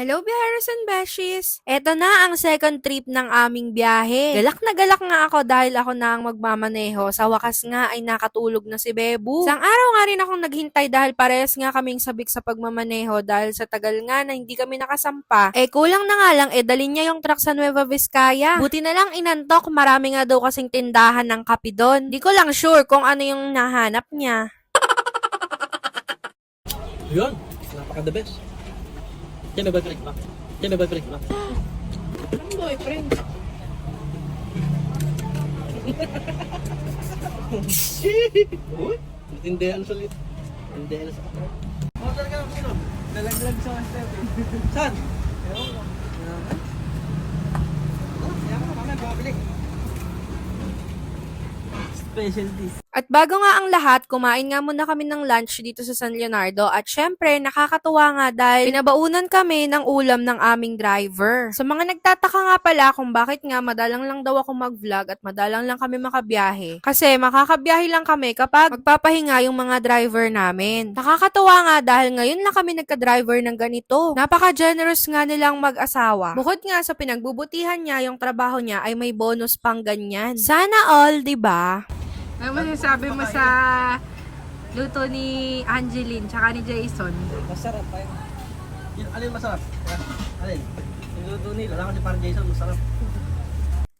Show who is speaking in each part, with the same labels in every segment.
Speaker 1: Hello, Biharas and Beshies! Eto na ang second trip ng aming biyahe. Galak na galak nga ako dahil ako na ang magmamaneho. Sa wakas nga ay nakatulog na si Bebu. Isang araw nga rin akong naghintay dahil parehas nga kaming sabik sa pagmamaneho dahil sa tagal nga na hindi kami nakasampa. Eh kulang na nga lang, eh dalin niya yung truck sa Nueva Vizcaya. Buti na lang inantok, marami nga daw kasing tindahan ng kape doon. Di ko lang sure kung ano yung nahanap niya.
Speaker 2: Yun, napaka the best. Yan may boyfriend ba? Yan may boyfriend ba?
Speaker 1: Ang boyfriend.
Speaker 2: Uy, tindihan sa lit. Tindihan sa kapatid. Oh, talaga ang sino? Nalaglag sa master. Saan? Ewan ko. Mo. Specialties.
Speaker 1: At bago nga ang lahat, kumain nga muna kami ng lunch dito sa San Leonardo at syempre nakakatuwa nga dahil pinabaunan kami ng ulam ng aming driver. Sa mga nagtataka nga pala kung bakit nga madalang lang daw ako mag-vlog at madalang lang kami makabiyahe. Kasi makakabiyahe lang kami kapag magpapahinga yung mga driver namin. Nakakatuwa nga dahil ngayon lang kami nagka-driver ng ganito. Napaka-generous nga nilang mag-asawa. Bukod nga sa pinagbubutihan niya, yung trabaho niya ay may bonus pang ganyan. Sana all, 'di ba?
Speaker 3: Ano masasabi mo sa luto ni Angeline tsaka ni Jason?
Speaker 2: Masarap pa yun. Yun, Alin masarap? Yan, Alin? Yung luto nila, lang ni parang Jason, masarap.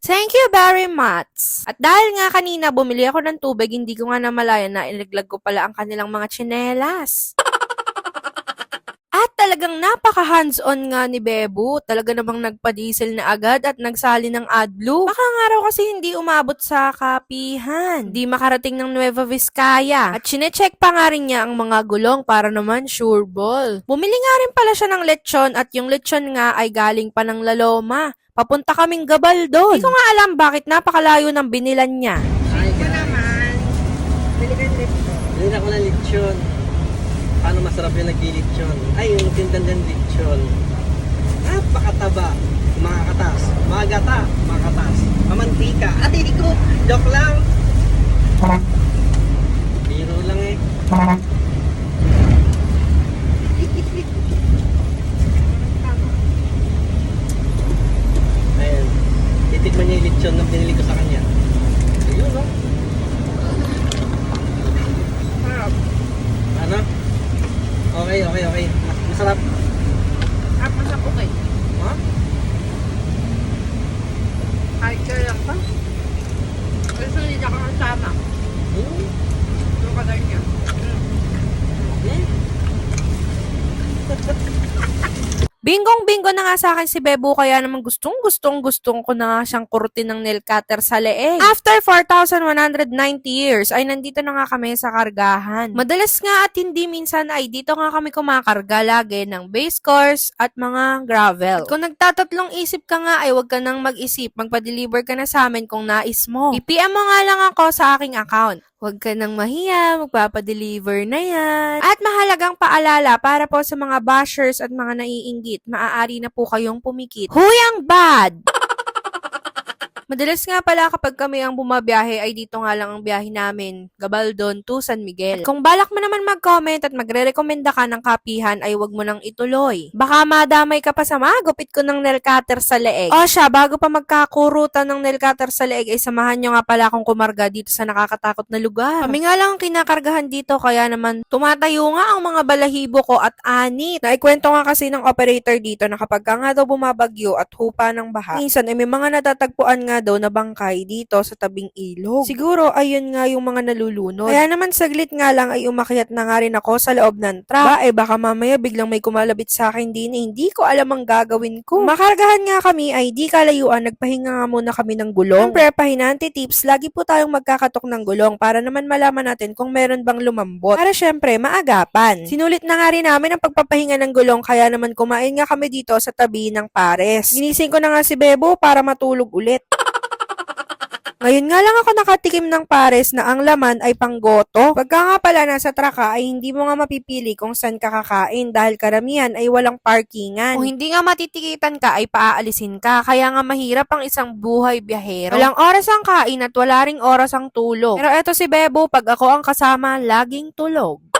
Speaker 1: Thank you very much. At dahil nga kanina bumili ako ng tubig, hindi ko nga namalayan na ilaglag ko pala ang kanilang mga tsinelas. Talagang napaka hands-on nga ni Bebu. Talaga namang nagpa-diesel na agad at nagsali ng AdBlue. Baka nga raw kasi hindi umabot sa kapihan. Di makarating ng Nueva Vizcaya. At chinecheck pa nga rin niya ang mga gulong para naman sure ball. Bumili nga rin pala siya ng lechon at yung lechon nga ay galing pa ng Laloma. Papunta kaming gabal doon. Hindi ko nga alam bakit napakalayo ng binilan niya.
Speaker 3: Ito naman, bili ka ng
Speaker 2: Hindi ako ng lechon. Paano masarap yung nagli-lechon? Ay, yung tindan ng lechon. Napakataba. Mga katas. Mga gata. Mga katas. Mamantika. At hindi ko. Joke lang. Biro lang eh. Ayun. Titikman niya yung lechon na binili ko sa kanya. Ayun, no?
Speaker 3: Sarap.
Speaker 2: Ano? Okay, okay, okay. Mas- Masarap.
Speaker 3: At masarap okay.
Speaker 2: Ha?
Speaker 3: Kahit kailan pa. Gusto hindi ako kasama.
Speaker 2: Hmm?
Speaker 3: Yung kadar niya.
Speaker 2: Hmm?
Speaker 1: Bingong-bingo na nga sa akin si Bebo kaya naman gustong gustong gustong ko na nga siyang kurutin ng nail cutter sa leeg. After 4,190 years ay nandito na nga kami sa kargahan. Madalas nga at hindi minsan ay dito nga kami kumakarga lagi ng base course at mga gravel. At kung nagtatatlong isip ka nga ay wag ka nang mag-isip, magpa-deliver ka na sa amin kung nais mo. I-PM mo nga lang ako sa aking account. Huwag ka nang mahiya, magpapadeliver na yan. At mahalagang paalala para po sa mga bashers at mga naiinggit, maaari na po kayong pumikit. Huyang bad! Madalas nga pala kapag kami ang bumabiyahe ay dito nga lang ang biyahe namin, Gabaldon to San Miguel. At kung balak mo naman mag-comment at magre-rekomenda ka ng kapihan ay wag mo nang ituloy. Baka madamay ka pa sa magupit ko ng nail cutter sa leeg. O siya, bago pa magkakurutan ng nail cutter sa leeg ay samahan nyo nga pala akong kumarga dito sa nakakatakot na lugar. Kami nga lang ang kinakargahan dito kaya naman tumatayo nga ang mga balahibo ko at anit. Naikwento nga kasi ng operator dito na kapag ka nga daw bumabagyo at hupa ng baha, minsan ay may mga natatagpuan nga daw na bangkay dito sa tabing ilog. Siguro ayun nga yung mga nalulunod. Kaya naman saglit nga lang ay umakyat na nga rin ako sa loob ng truck. Ba, eh baka mamaya biglang may kumalabit sa akin din eh, hindi ko alam ang gagawin ko. Makargahan nga kami ay di kalayuan, nagpahinga nga muna kami ng gulong. Siyempre, pahinante tips, lagi po tayong magkakatok ng gulong para naman malaman natin kung meron bang lumambot. Para syempre, maagapan. Sinulit na nga rin namin ang pagpapahinga ng gulong kaya naman kumain nga kami dito sa tabi ng pares. Ginising ko na nga si Bebo para matulog ulit. Ngayon nga lang ako nakatikim ng pares na ang laman ay panggoto. Pagka nga pala nasa traka ay hindi mo nga mapipili kung saan ka kakain dahil karamihan ay walang parkingan. Kung hindi nga matitikitan ka ay paaalisin ka. Kaya nga mahirap ang isang buhay biyahero. Walang oras ang kain at wala ring oras ang tulog. Pero eto si Bebo, pag ako ang kasama, laging tulog.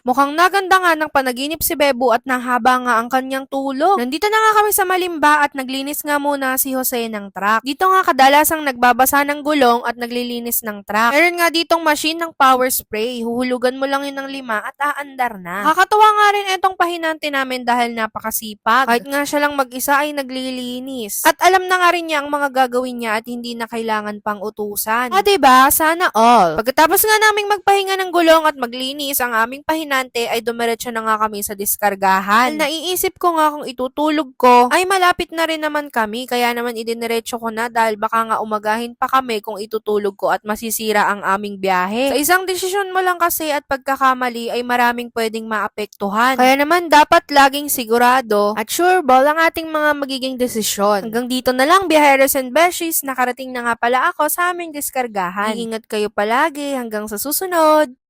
Speaker 1: Mukhang naganda nga ng panaginip si Bebo at nahaba nga ang kanyang tulog. Nandito na nga kami sa Malimba at naglinis nga muna si Jose ng truck. Dito nga kadalasang nagbabasa ng gulong at naglilinis ng truck. Meron nga ditong machine ng power spray. Huhulugan mo lang yun ng lima at aandar na. Nakakatuwa nga rin itong pahinante namin dahil napakasipag. Kahit nga siya lang mag-isa ay naglilinis. At alam na nga rin niya ang mga gagawin niya at hindi na kailangan pang utusan. Ah, diba? Sana all. Pagkatapos nga naming magpahinga ng gulong at maglinis, ang aming pahinante ay dumiretso na nga kami sa diskargahan. Naiisip ko nga kung itutulog ko, ay malapit na rin naman kami, kaya naman idiniretso ko na dahil baka nga umagahin pa kami kung itutulog ko at masisira ang aming biyahe. Sa isang desisyon mo lang kasi at pagkakamali ay maraming pwedeng maapektuhan. Kaya naman dapat laging sigurado at sure ball ang ating mga magiging desisyon. Hanggang dito na lang, biyaheros and beshies, nakarating na nga pala ako sa aming diskargahan. Ingat kayo palagi hanggang sa susunod.